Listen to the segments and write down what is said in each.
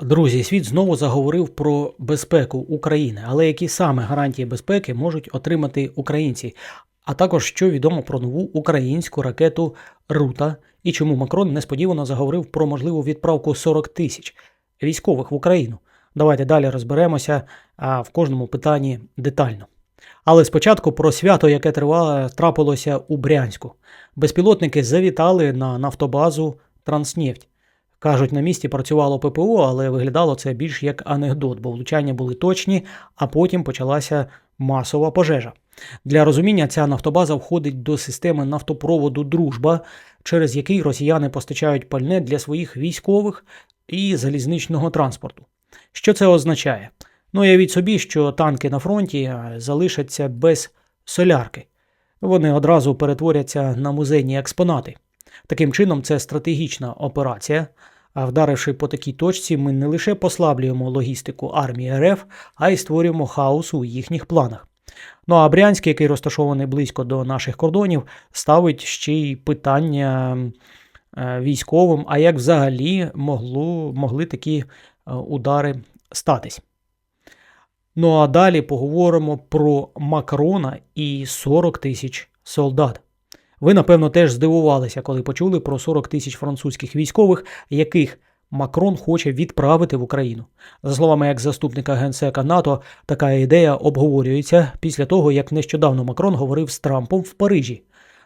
Друзі, світ знову заговорив про безпеку України, але які саме гарантії безпеки можуть отримати українці? А також що відомо про нову українську ракету Рута і чому Макрон несподівано заговорив про можливу відправку 40 тисяч військових в Україну. Давайте далі розберемося в кожному питанні детально. Але спочатку про свято, яке тривало, трапилося у Брянську. Безпілотники завітали на нафтобазу Транснефть. Кажуть, на місці працювало ППО, але виглядало це більш як анекдот, бо влучання були точні, а потім почалася масова пожежа. Для розуміння, ця нафтобаза входить до системи нафтопроводу Дружба, через який росіяни постачають пальне для своїх військових і залізничного транспорту. Що це означає? Ну, уявіть собі, що танки на фронті залишаться без солярки. Вони одразу перетворяться на музейні експонати. Таким чином, це стратегічна операція. А вдаривши по такій точці, ми не лише послаблюємо логістику армії РФ, а й створюємо хаос у їхніх планах. Ну а Брянськ, який розташований близько до наших кордонів, ставить ще й питання е, військовим, а як взагалі могло, могли такі е, удари статись. Ну а далі поговоримо про Макрона і 40 тисяч солдат. Ви, напевно, теж здивувалися, коли почули про 40 тисяч французьких військових, яких Макрон хоче відправити в Україну. За словами як заступника генсека НАТО, така ідея обговорюється після того, як нещодавно Макрон говорив з Трампом в Парижі.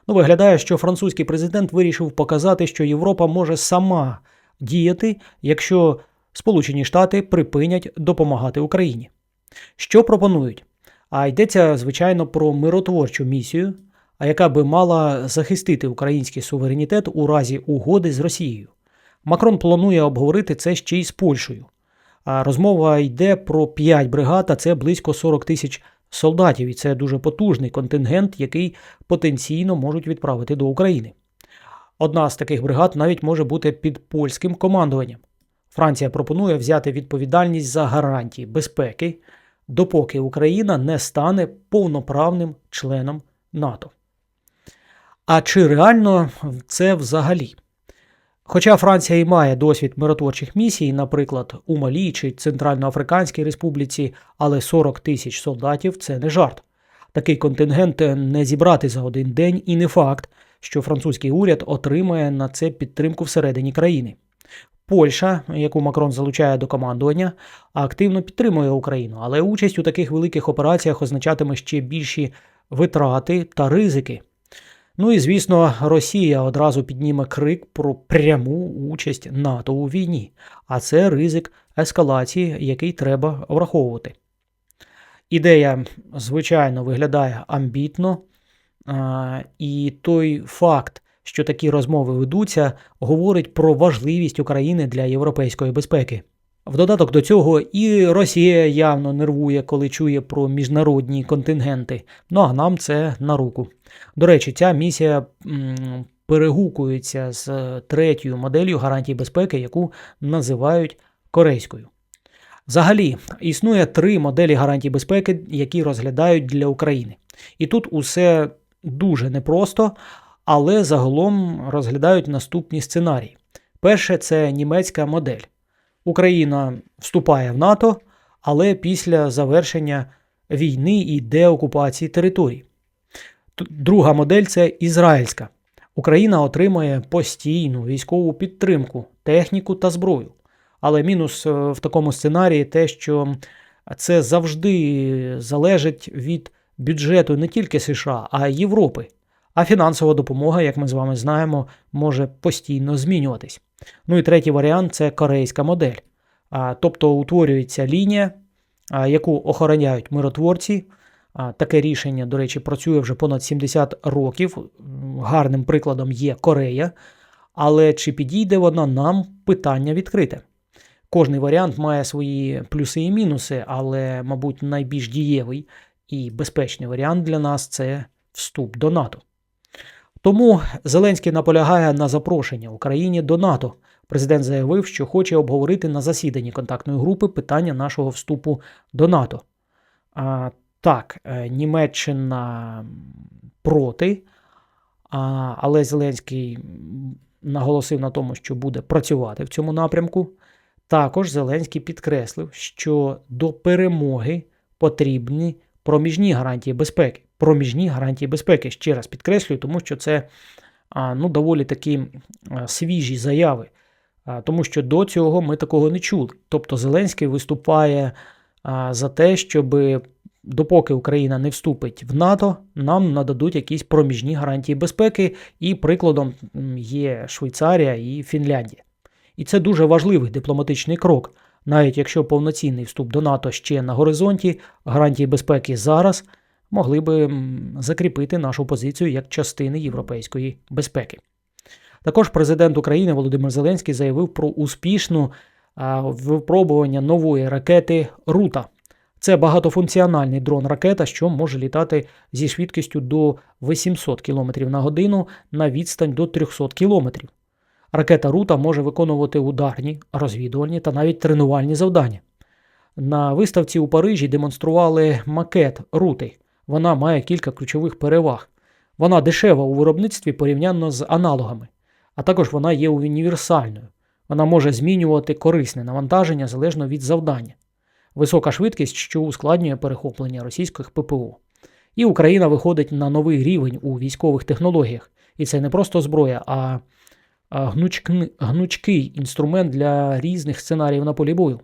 Ну, виглядає, що французький президент вирішив показати, що Європа може сама діяти, якщо Сполучені Штати припинять допомагати Україні. Що пропонують? А йдеться, звичайно, про миротворчу місію, а яка би мала захистити український суверенітет у разі угоди з Росією. Макрон планує обговорити це ще й з Польщею. А розмова йде про 5 бригад, а це близько 40 тисяч солдатів, і це дуже потужний контингент, який потенційно можуть відправити до України. Одна з таких бригад навіть може бути під польським командуванням. Франція пропонує взяти відповідальність за гарантії безпеки, допоки Україна не стане повноправним членом НАТО. А чи реально це взагалі? Хоча Франція і має досвід миротворчих місій, наприклад, у Малі чи Центральноафриканській Республіці, але 40 тисяч солдатів це не жарт. Такий контингент не зібрати за один день, і не факт, що французький уряд отримає на це підтримку всередині країни. Польща, яку Макрон залучає до командування, активно підтримує Україну, але участь у таких великих операціях означатиме ще більші витрати та ризики. Ну і звісно, Росія одразу підніме крик про пряму участь НАТО у війні, а це ризик ескалації, який треба враховувати. Ідея, звичайно, виглядає амбітно, і той факт, що такі розмови ведуться, говорить про важливість України для європейської безпеки. В додаток до цього і Росія явно нервує, коли чує про міжнародні контингенти. Ну а нам це на руку. До речі, ця місія м, перегукується з третьою моделлю гарантій безпеки, яку називають корейською. Взагалі, існує три моделі гарантій безпеки, які розглядають для України. І тут усе дуже непросто, але загалом розглядають наступні сценарії. Перше це німецька модель. Україна вступає в НАТО, але після завершення війни і деокупації територій. Друга модель це ізраїльська. Україна отримує постійну військову підтримку, техніку та зброю. Але мінус е, в такому сценарії те, що це завжди залежить від бюджету не тільки США, а й Європи. А фінансова допомога, як ми з вами знаємо, може постійно змінюватись. Ну і третій варіант це корейська модель. Тобто утворюється лінія, яку охороняють миротворці. Таке рішення, до речі, працює вже понад 70 років. Гарним прикладом є Корея. Але чи підійде вона нам питання відкрите? Кожний варіант має свої плюси і мінуси, але, мабуть, найбільш дієвий і безпечний варіант для нас це вступ до НАТО. Тому Зеленський наполягає на запрошення Україні до НАТО. Президент заявив, що хоче обговорити на засіданні контактної групи питання нашого вступу до НАТО. А, Так, е, Німеччина проти, а, але Зеленський наголосив на тому, що буде працювати в цьому напрямку. Також Зеленський підкреслив, що до перемоги потрібні проміжні гарантії безпеки. Проміжні гарантії безпеки. Ще раз підкреслюю, тому що це ну, доволі такі свіжі заяви, тому що до цього ми такого не чули. Тобто Зеленський виступає за те, щоб допоки Україна не вступить в НАТО, нам нададуть якісь проміжні гарантії безпеки, і прикладом є Швейцарія і Фінляндія. І це дуже важливий дипломатичний крок. Навіть якщо повноцінний вступ до НАТО ще на горизонті, гарантії безпеки зараз могли би закріпити нашу позицію як частини європейської безпеки. Також президент України Володимир Зеленський заявив про успішну випробування нової ракети Рута. Це багатофункціональний дрон-ракета, що може літати зі швидкістю до 800 км на годину на відстань до 300 км. Ракета Рута може виконувати ударні, розвідувальні та навіть тренувальні завдання. На виставці у Парижі демонстрували макет Рути. Вона має кілька ключових переваг. Вона дешева у виробництві порівняно з аналогами, а також вона є універсальною. Вона може змінювати корисне навантаження залежно від завдання. Висока швидкість, що ускладнює перехоплення російських ППО. І Україна виходить на новий рівень у військових технологіях. І це не просто зброя, а гнучкий інструмент для різних сценаріїв на полі бою.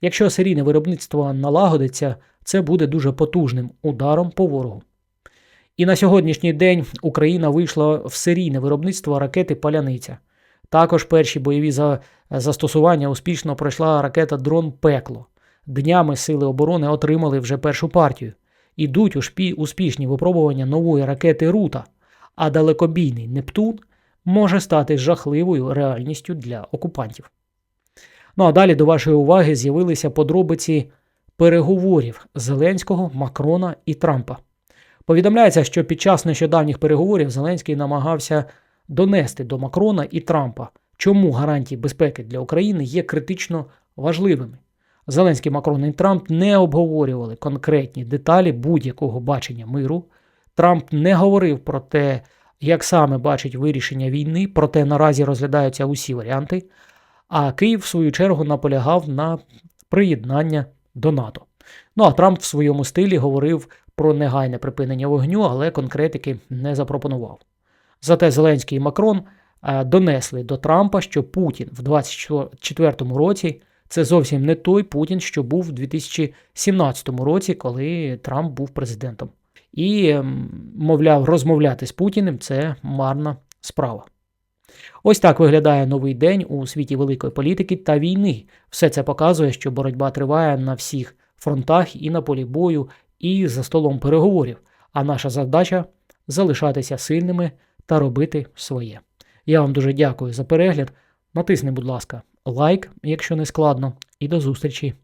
Якщо серійне виробництво налагодиться, це буде дуже потужним ударом по ворогу. І на сьогоднішній день Україна вийшла в серійне виробництво ракети Паляниця. Також перші бойові за- застосування успішно пройшла ракета Дрон Пекло. Днями Сили оборони отримали вже першу партію. Ідуть ушпі- успішні випробування нової ракети Рута, а далекобійний Нептун може стати жахливою реальністю для окупантів. Ну а далі до вашої уваги з'явилися подробиці переговорів Зеленського, Макрона і Трампа. Повідомляється, що під час нещодавніх переговорів Зеленський намагався донести до Макрона і Трампа, чому гарантії безпеки для України є критично важливими. Зеленський, Макрон і Трамп не обговорювали конкретні деталі будь-якого бачення миру. Трамп не говорив про те, як саме бачить вирішення війни, проте наразі розглядаються усі варіанти. А Київ, в свою чергу, наполягав на приєднання до НАТО. Ну а Трамп в своєму стилі говорив про негайне припинення вогню, але конкретики не запропонував. Зате Зеленський і Макрон е, донесли до Трампа, що Путін в 2024 році це зовсім не той Путін, що був у 2017 році, коли Трамп був президентом. І, мовляв, розмовляти з Путіним це марна справа. Ось так виглядає новий день у світі великої політики та війни. Все це показує, що боротьба триває на всіх фронтах і на полі бою, і за столом переговорів. А наша завдача залишатися сильними та робити своє. Я вам дуже дякую за перегляд. Натисни, будь ласка, лайк, якщо не складно, і до зустрічі